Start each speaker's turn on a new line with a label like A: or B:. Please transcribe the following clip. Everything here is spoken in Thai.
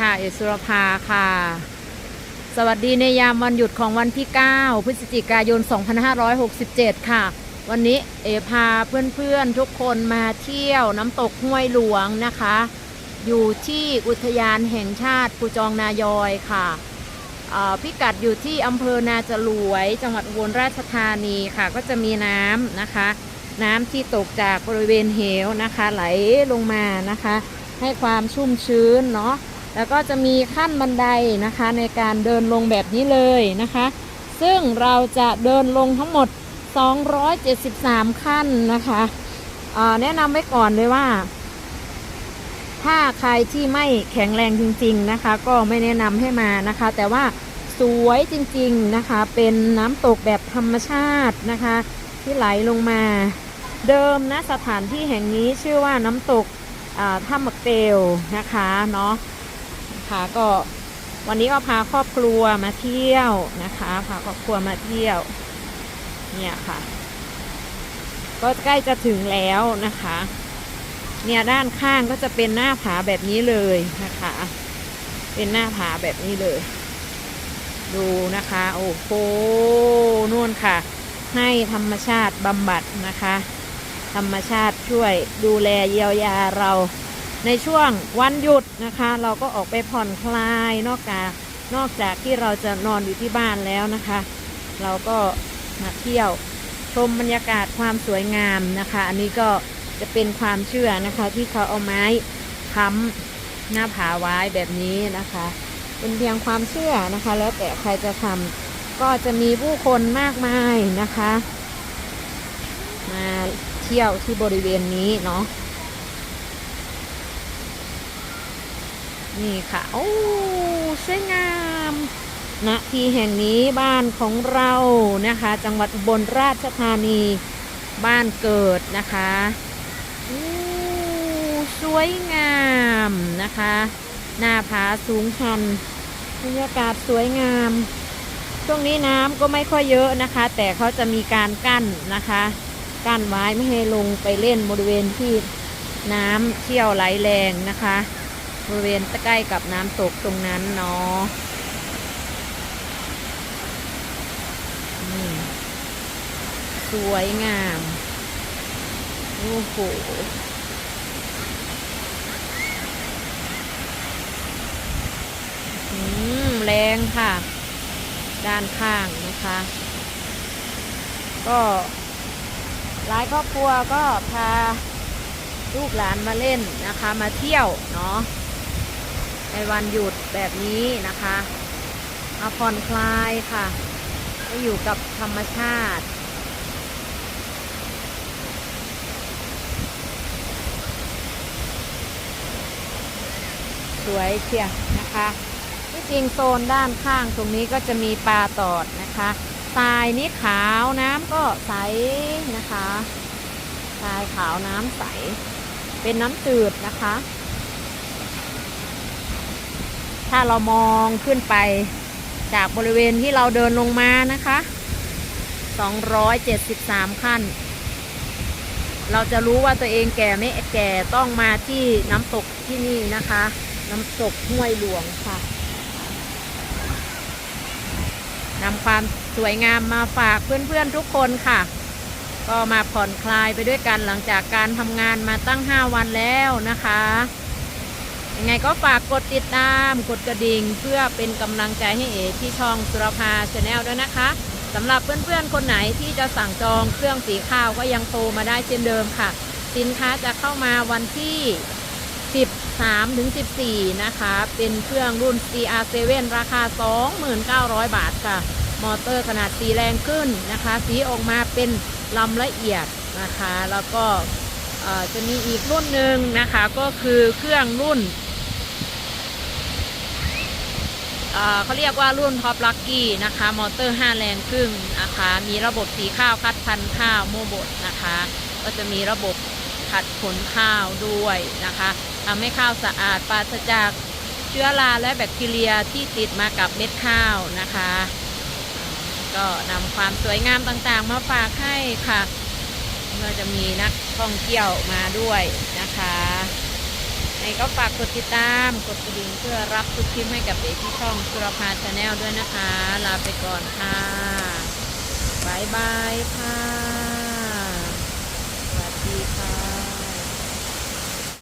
A: ค่ะเอสุรภาค่ะ สวัสดีในยามวันหยุดของวันที่ 9 พฤศจิกายน 2567 ค่ะ วันนี้เอพาเพื่อนๆทุกคนมาเที่ยวน้ำตกห้วยหลวงนะคะ อยู่ที่อุทยานแห่งชาติปูจองนายอยค่ะอ่าพิกัดอยู่ที่อำเภอนาจรวย จังหวัดอุบลราชธานีค่ะ ก็จะมีน้ำนะคะ น้ำที่ตกจากบริเวณเหวนะคะ ไหลลงมานะคะ ให้ความชุ่มชื้นเนาะ แล้วก็จะมีขั้นบันไดนะคะในการเดินลงแบบนี้เลยนะคะ ซึ่งเราจะเดินลงทั้งหมด 273 ขั้นนะคะอ่าแนะนำไว้ก่อนเลยว่า ถ้าใครที่ไม่แข็งแรงจริง ๆนะคะ ก็ไม่แนะนำให้มานะคะ แต่ว่าสวยจริงๆนะคะ เป็นน้ำตกแบบธรรมชาตินะคะ ที่ไหลลงมาเดิมนะสถานที่แห่งนี้ชื่อว่าน้ำตกอ่าถ้ำมักเตลนะคะเนาะ คะ ก็วันนี้ก็พาครอบครัวมาเที่ยวนะคะพาครอบครัวมาเที่ยว เนี่ยค่ะ ก็ใกล้จะถึงแล้วนะคะ เนี่ยด้านข้างก็จะเป็นหน้าผาแบบนี้เลยนะคะ เป็นหน้าผาแบบนี้เลย ดูนะคะ โอ้โหนู่นค่ะ ให้ธรรมชาติบำบัดนะคะ ธรรมชาติช่วยดูแลเยียวยาเรา ในช่วงวันหยุดนะคะ เราก็ออกไปผ่อนคลายนอกจากนอกจากที่เราจะนอนอยู่ที่บ้านแล้วนะคะ เราก็มาเที่ยวชมบรรยากาศความสวยงามนะคะ อันนี้ก็จะเป็นความเชื่อนะคะที่เขาเอาไม้ค้ำหน้าผาไว้แบบนี้นะคะ เป็นเพียงความเชื่อนะคะ แล้วแต่ใครจะทำก็จะมีผู้คนมากมายนะคะ มาเที่ยวที่บริเวณนี้เนาะ นี่ค่ะ โอ้สวยงามณที่แห่งนี้บ้านของเรานะคะ จังหวัดอุบลราชธานีบ้านเกิดนะคะโอ้สวยงามนะคะ หน้าผาสูงชันบรรยากาศสวยงาม ช่วงนี้น้ำก็ไม่ค่อยเยอะนะคะ แต่เขาจะมีการกั้นนะคะ กั้นไว้ไม่ให้ลงไปเล่นบริเวณที่น้ำเชี่ยวไหลแรงนะคะ บริเวณใกล้กับน้ำตกตรงนั้นเนาะสวยงาม โอ้โหอืมแรงค่ะ ด้านข้างนะคะ ก็หลายครอบครัวก็พาลูกหลานมาเล่นนะคะ มาเที่ยวเนาะ ในวันหยุดแบบนี้นะคะมาผ่อนคลายค่ะก็อยู่กับธรรมชาติสวยเชียนะคะที่จริงโซนด้านข้างตรงนี้ก็จะมีปลาตอดนะคะทรายนี้ขาวน้ำก็ใสนะคะทรายขาวน้ำใส เป็นน้ำจืดนะคะ ถ้าเรามองขึ้นไปจากบริเวณที่เราเดินลงมานะคะ 273 ขั้น เราจะรู้ว่าตัวเองแก่ไม่แก่ต้องมาที่น้ำตกที่นี่นะคะ น้ำตกห้วยหลวงค่ะนำความสวยงามมาฝากเพื่อนๆทุกคนค่ะ ก็มาผ่อนคลายไปด้วยกันหลังจากการทำงานมาตั้ง 5 วันแล้วนะคะ ยังไงก็ฝากกดติดตาม กดกระดิ่งเพื่อเป็นกำลังใจให้เอที่ช่องสุรภาชาแนลด้วยนะคะสำหรับเพื่อนๆ คนไหนที่จะสั่งจองเครื่องสีข้าวก็ยังโทรมาได้เช่นเดิมค่ะ สินค้าจะเข้ามาวันที่ 13ถึง14 นะคะ เป็นเครื่องรุ่น CR7 ราคา 29,000บาทค่ะ มอเตอร์ขนาดสีแรงขึ้นนะคะ สีออกมาเป็นลำละเอียดนะคะ แล้วก็จะมีอีกรุ่นหนึ่งนะคะ ก็คือเครื่องรุ่น เขาเรียกว่ารุ่นท็อปลักกี้นะคะ มอเตอร์ 5 แรงครึ่งนะคะ มีระบบสีข้าวคัดพันธุ์ข้าวโมบดนะคะ ก็จะมีระบบขัดผลข้าวด้วยนะคะทำให้ข้าวสะอาดปราศจากเชื้อราและแบคทีเรียที่ติดมากับเม็ดข้าวนะคะ ก็นำความสวยงามต่างๆ มาฝากให้ค่ะก็จะมีนักท่องเที่ยวมาด้วยนะคะ งก็ฝากกดติดตาม กดกระดิ่งเพื่อรับทุกคลิปให้กับเด็กที่ช่องสุรพาชาแนลด้วยนะคะ ลาไปก่อนค่ะบายบายค่ะสวัสดีค่ะ